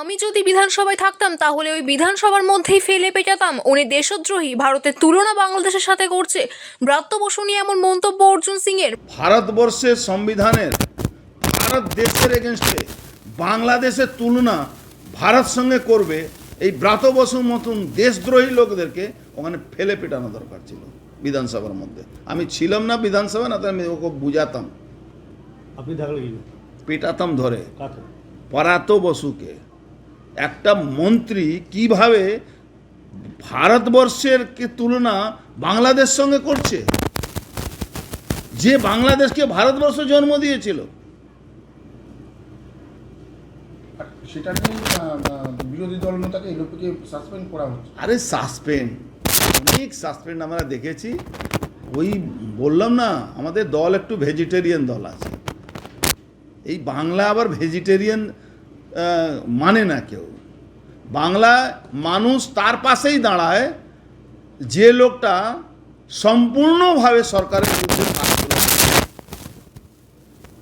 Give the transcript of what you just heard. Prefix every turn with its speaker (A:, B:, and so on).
A: আমি যদি বিধানসভায় থাকতাম তাহলে ওই বিধানসভার মধ্যেই ফেলে পেটাতাম। উনি দেশদ্রোহী ভারতের তুলনা বাংলাদেশের সাথে করছে। ব্রাত্য বসু নিয়ে এমন মন্তব্য অর্জুন সিং এর
B: ভারতবর্ষের সংবিধানের ভারত দেশের এগেনস্টে বাংলাদেশের তুলনা ভারত সঙ্গে করবে এই ব্রাত বসুর মতন দেশদ্রোহী লোকদেরকে ওখানে ফেলে পেটানো দরকার ছিল বিধানসভার মধ্যে। আমি ছিলাম না বিধানসভা না তাই আমি ওকে বুঝাতাম।
C: আপনি
B: পেটাতাম ধরে। পরাত বসুকে। একটা মন্ত্রী কীভাবে ভারতবর্ষের কে তুলনা বাংলাদেশ সঙ্গে করছে? যে বাংলাদেশকে ভারতবর্ষ জন্ম দিয়েছিল।
D: সেটা বিরোধী দল নেতাকে সাসপেন্ড করা হচ্ছে।
B: আরে সাসপেন্ড অনেক সাসপেন্ড আমরা দেখেছি। ওই বললাম না আমাদের দল একটু ভেজিটেরিয়ান দল আছে। এই বাংলা আবার ভেজিটেরিয়ান মানে না কেউ। বাংলা মানুষ তার পাশেই দাঁড়ায় যে লোকটা সম্পূর্ণভাবে সরকারের বিরুদ্ধে